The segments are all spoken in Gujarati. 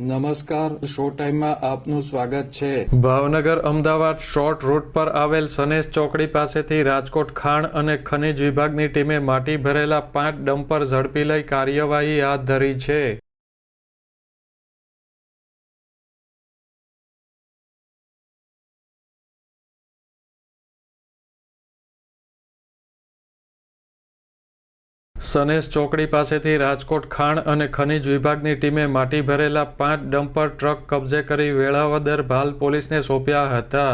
નમસ્કાર, શો ટાઈમમાં આપનું સ્વાગત છે. ભાવનગર અમદાવાદ શોર્ટ રૂટ પર આવેલ સનેશ ચોકડી પાસેથી રાજકોટ ખાણ અને ખનિજ વિભાગની ટીમે માટી ભરેલા પાંચ ડમ્પર ઝડપી લઈ કાર્યવાહી હાથ ધરી છે. સનેશ ચોકડી પાસેથી રાજકોટ ખાણ અને ખનિજ વિભાગની ટીમે માટી ભરેલા પાંચ ડમ્પર ટ્રક કબજે કરી વેળાવદર ભાલ પોલીસને સોંપ્યા હતા.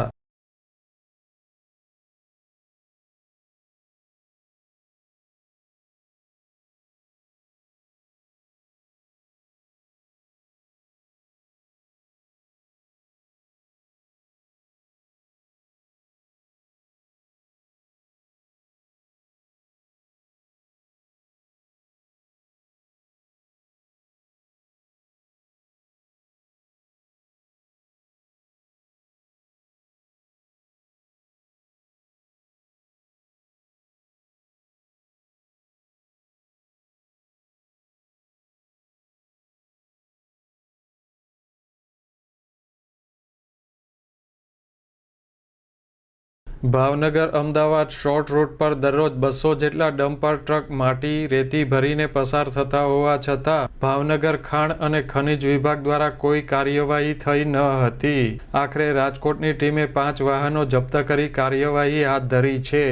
ભાવનગર અમદાવાદ શોર્ટ રૂટ પર દરરોજ બસો જેટલા ડમ્પર ટ્રક માટી રેતી ભરીને પસાર થતા હોવા છતાં ભાવનગર ખાણ અને ખનિજ વિભાગ દ્વારા કોઈ કાર્યવાહી થઈ ન હતી. આખરે રાજકોટની ટીમે પાંચ વાહનો જપ્ત કરી કાર્યવાહી હાથ ધરી છે.